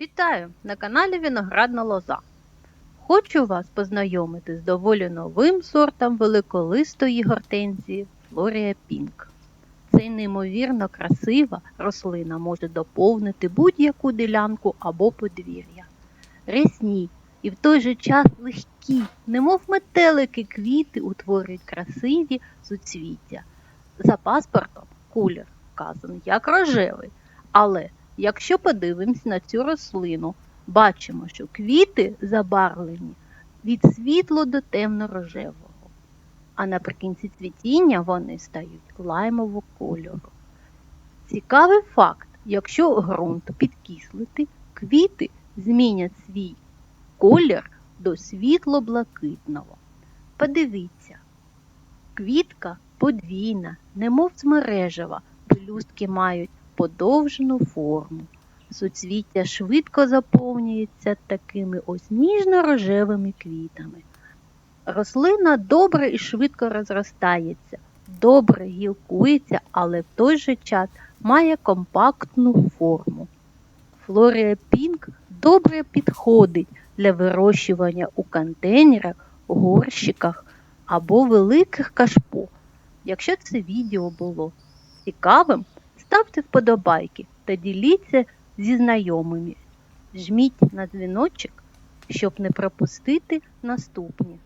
Вітаю на каналі Виноградна Лоза. Хочу вас познайомити з доволі новим сортом великолистої гортензії Флорія Пінк. Цей неймовірно красива рослина може доповнити будь-яку ділянку або подвір'я. Рясні і в той же час легкі, немов метелики квіти утворюють красиві суцвіття. За паспортом кулер вказаний як рожевий, але Якщо подивимось на цю рослину, бачимо, що квіти забарвлені від світло до темно-рожевого, а наприкінці цвітіння вони стають лаймового кольору. Цікавий факт, якщо ґрунт підкислити, квіти змінять свій колір до світло-блакитного. Подивіться, квітка подвійна, немов змережева, пелюстки мають подовжену форму. Суцвіття швидко заповнюється такими ось ніжно-рожевими квітами. Рослина добре і швидко розростається, добре гілкується, але в той же час має компактну форму. Флорія Пінк добре підходить для вирощування у контейнерах, горщиках або великих кашпо. Якщо це відео було цікавим, ставте вподобайки та діліться зі знайомими. Жміть на дзвіночок, щоб не пропустити наступні.